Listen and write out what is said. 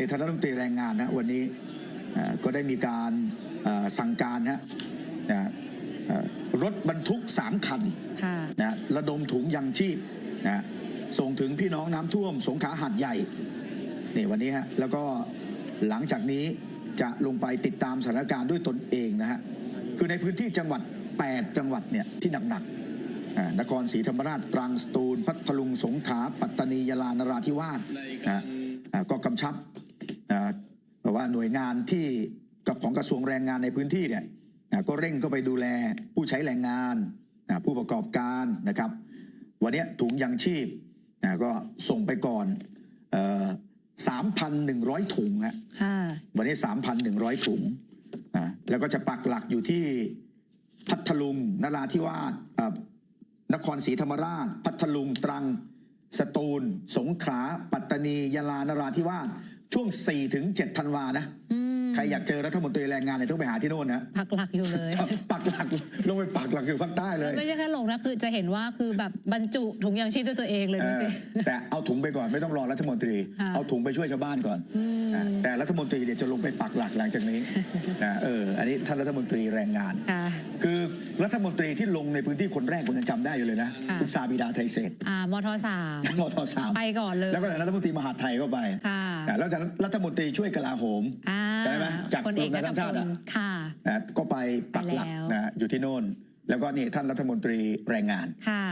ในท่านรัฐมนตรีแรงงานนะวันนี้เอ่อก็ได้มีการเอ่อสั่งการนะนะเอ่อรถบรรทุกสามคันค่ะนะระดมถุงยังชีพนะส่งถึงพี่น้องน้ำท่วม สงขลาหาดใหญ่นี่วันนี้ฮะแล้วก็หลังจากนี้จะลงไปติดตามสถานการณ์ด้วยตนเองนะฮะคือในพื้นที่จังหวัด 8 จังหวัดเนี่ยที่หนักๆอ่านครศรีธรรมราชตรังสตูล พัทลุงสงขลาปัตตานียาลานราธิวาสนะอ่าก็กำชับ นะบอกว่าหน่วยงานที่กับของกระทรวงแรงงานในพื้นที่เนี่ยนะก็เร่งเข้าไปดูแลผู้ใช้แรงงานนะผู้ประกอบการนะครับ วันนี้ถุงยังชีพนะก็ส่งไปก่อนเอ่อ3,100ถุงฮะค่ะวันนี้3,100ถุงอ่าแล้วก็จะปักหลักอยู่ที่พัทลุงนราธิวาสอ่านครศรีธรรมราช พัทลุงตรัง สตูล สงขลา ปัตตานียาลา นราธิวาส ช่วง4ถึง7ธันวานะ ใครอยากเจอรัฐมนตรีแรงงานเนี่ยต้องไปหาที่โน่นนะพักหลักอยู่เลย ปักหลักลงไปปักหลักอยู่ภาคใต้เลย ไม่ใช่แค่ลงนะคือจะเห็นว่าคือแบบบรรจุถุงยางชีพด้วยตัวเองเลยดูสิเออแต่เอาถุงไปก่อนไม่ต้องรอรัฐมนตรีค่ะเอาถุงไปช่วยชาวบ้านก่อนนะแต่รัฐมนตรีเดี๋ยวจะลงไปปักหลักหลังจากนี้นะเอออันนี้ท่านรัฐมนตรีแรงงานค่ะคือรัฐมนตรีที่ลงในพื้นที่คนแรกผมยังจำได้อยู่เลยนะค่ะคุณซาบิดาไทยเศรษฐ์อ่ามทสามมทสามไปก่อนเลยแล้วก็จากรัฐมนตรีมหาดไทยก็ไปค่ะนะแล้วจากรัฐมนตรีช่วยกลาโหมอ่าจำได้ไหมจากคนเอกรวมไทยสร้างชาติอะค่ะนะก็ไปปักหลักไปแล้วนะอยู่ที่โน่น แล้วก็นี่ท่านรัฐมนตรีแรงงานค่ะ